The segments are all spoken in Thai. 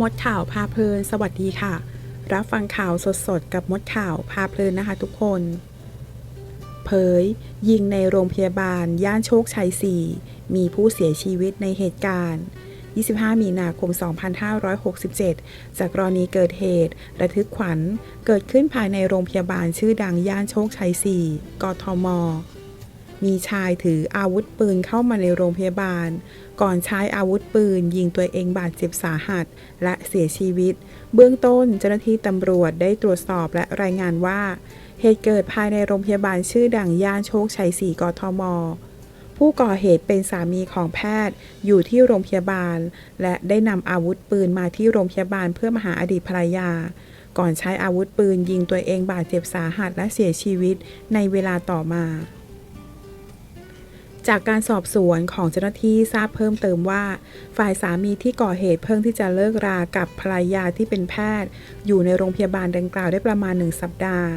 มดข่าวพาเพลิน สวัสดีค่ะ รับฟังข่าวสดๆ กับมดข่าวพาเพลินนะคะทุกคน เผย ยิงในโรงพยาบาล ย่านโชคชัย 4 มีผู้เสียชีวิตในเหตุการณ์ 25 มีนาคม 2567 จากกรณีเกิดเหตุ ระทึกขวัญ เกิดขึ้นภายในโรงพยาบาลชื่อดังย่านโชคชัย 4 กทม มีชายถืออาวุธปืนเข้ามาในโรงพยาบาล ก่อนใช้อาวุธปืน ยิงตัวเองบาดเจ็บสาหัส และเสียชีวิต เบื้องต้นเจ้าหน้าที่ตำรวจได้ตรวจสอบและรายงานว่า เหตุเกิดภายในโรงพยาบาลชื่อดังย่านโชคชัย 4 กทม ผู้ก่อเหตุเป็นสามีของแพทย์อยู่ที่โรงพยาบาล และได้นำอาวุธปืนมาที่โรงพยาบาลเพื่อมาหาอดีตภรรยาก่อนใช้อาวุธปืนยิงตัวเองบาดเจ็บสาหัสและเสียชีวิตในเวลาต่อมา จากการสอบสวนของเจ้าหน้าที่ทราบเพิ่มเติมว่า ฝ่ายสามีที่ก่อเหตุเพิ่งที่จะเลิกรากับภรรยาที่เป็นแพทย์ อยู่ในโรงพยาบาลดังกล่าวได้ประมาณหนึ่งสัปดาห์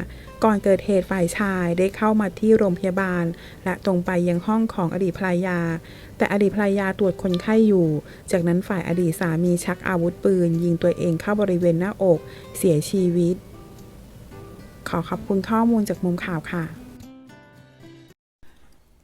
ก่อนเกิดเหตุฝ่ายชายได้เข้ามาที่โรงพยาบาล และตรงไปยังห้องของอดีตภรรยา แต่อดีตภรรยาตรวจคนไข้อยู่ จากนั้นฝ่ายอดีตสามีชักอาวุธปืน ยิงตัวเองเข้าบริเวณหน้าอก เสียชีวิต ขอขอบคุณข้อมูลจากมุมข่าวค่ะ